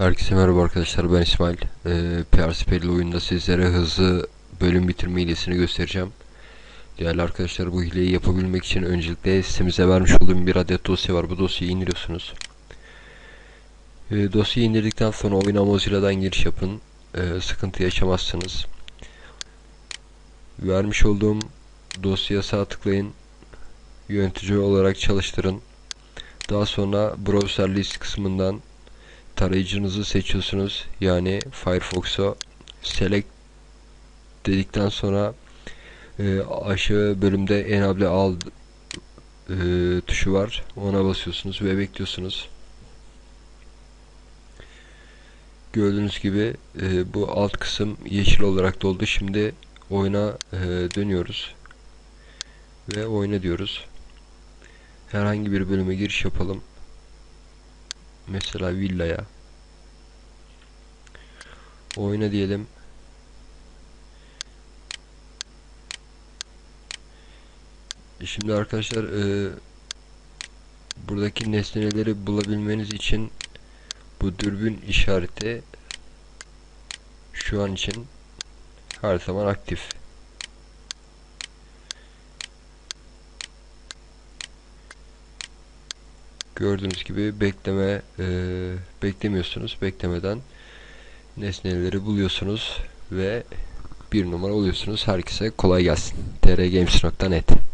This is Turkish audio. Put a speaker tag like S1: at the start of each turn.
S1: Herkese merhaba arkadaşlar ben İsmail. Ee, PRSP'li oyunda sizlere hızlı bölüm bitirme hilesini göstereceğim. Değerli arkadaşlar bu hileyi yapabilmek için öncelikle sitemize vermiş olduğum bir adet dosya var. Bu dosyayı indiriyorsunuz. Ee, dosyayı indirdikten sonra oyuna Mozilla'dan giriş yapın. Ee, sıkıntı yaşamazsınız. Vermiş olduğum dosyaya sağ tıklayın. Yönetici olarak çalıştırın. Daha sonra browser list kısmından tarayıcınızı seçiyorsunuz. Yani Firefox'u select dedikten sonra e, aşağı bölümde enable al e, tuşu var. Ona basıyorsunuz ve bekliyorsunuz. Gördüğünüz gibi e, bu alt kısım yeşil olarak doldu. Şimdi oyuna e, dönüyoruz. Ve oyna diyoruz. Herhangi bir bölüme giriş yapalım. Mesela villaya. Oyna diyelim. E Şimdi arkadaşlar e, buradaki nesneleri bulabilmeniz için bu dürbün işareti şu an için her zaman aktif. Gördüğünüz gibi bekleme e, beklemiyorsunuz. Beklemeden nesneleri buluyorsunuz ve bir numara oluyorsunuz. Herkese kolay gelsin. trgames.net